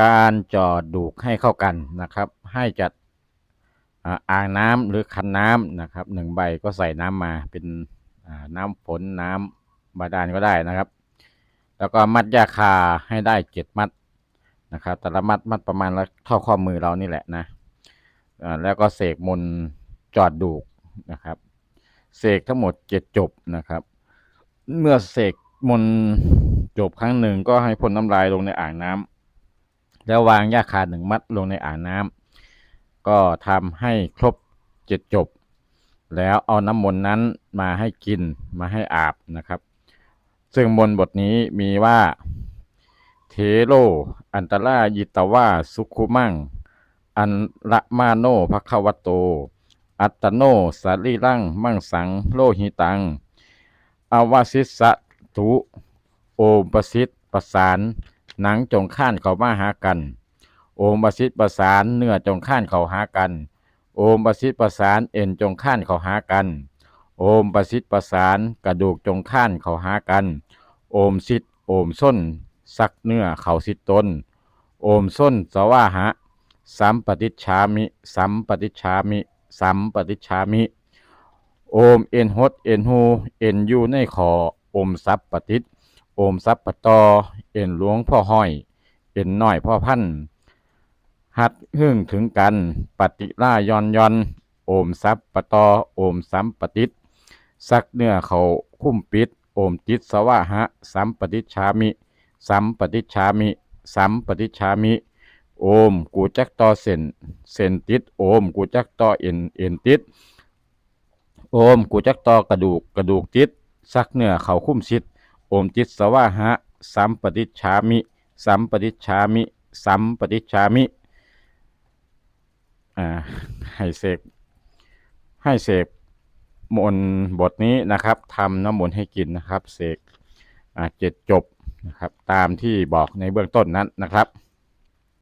การจอดดูกให้เข้ากันนะครับ ให้จัดอ่างน้ำหรือคันน้ำนะครับหนึ่งใบก็ใส่น้ำมาเป็นน้ำฝนน้ำบาดาลก็ได้นะครับ แล้วก็มัดยาคาให้ได้เจ็ดมัดนะครับ แต่ละมัดมัดประมาณละเท่าข้อมือเรานี่แหละนะแล้วก็เสกมนจอดดูกนะครับ เสกทั้งหมดเจ็ดจบนะครับ เมื่อเสกมนจบครั้งหนึ่งก็ให้พ่นน้ำลายลงในอ่างน้ำ แล้ววางยาคาหนึ่งมัดลงในอ่างน้ำก็ทำให้ครบเจ็ดจบ แล้วเอาน้ำมนต์นั้นมาให้กินมาให้อาบนะครับ ซึ่งมนต์บทนี้มีว่า เทโล อันตรายิตวาสุขุมั่งอันละมาโนภควโต อัตโนสารีรังมั่งสังโลหิตัง อวสิสะตุโอปสิทธประสาน หนังจงข้านเขามาหากัน โอมประสิทธิ์ประสานเนื้อจงข้านเขาหากัน โอมประสิทธิ์ประสานเอ็นจงข้านเขาหากัน โอมประสิทธิ์ประสานกระดูกจงข้านเขาหากัน โอมสิทธิ์โอมส้นสักเนื้อเข่าสิทธิ์ตนโอมส้นสวาหะสัมปติชามิ สัมปติชามิ สัมปติชามิ โอมเอ็นฮดเอ็นฮูเอ็นยูในคอโอมซับปฏิษ อมซับปะตอ เอ็นหลวงพ่อห้อย เอ็นน้อยพ่อพัน หัดหึ่งถึงกัน ปฏิล่ายอนยอน โอมซับปะตอ โอมสัมปติษสักเนื้อเขาคุ้มปิด โอมจิตสวะหะ สัมปติชามิ สัมปติชามิ สัมปติชามิ โอมกูจักต่อเส้นเส้นติด โอมกูจักต่อเอ็นเอ็นติด โอมกูจักต่อกระดูกกระดูกจิตสักเนื้อเขาคุ้มชิด โอมจิตสวะหะสัมปติชามิ สัมปติชามิ สัมปติชามิให้เสกให้เสกมนบทนี้นะครับทำน้ำมนต์ให้กินนะครับเสกเจ็ดจบนะครับ ตามที่บอกในเบื้องต้นนั้นนะครับ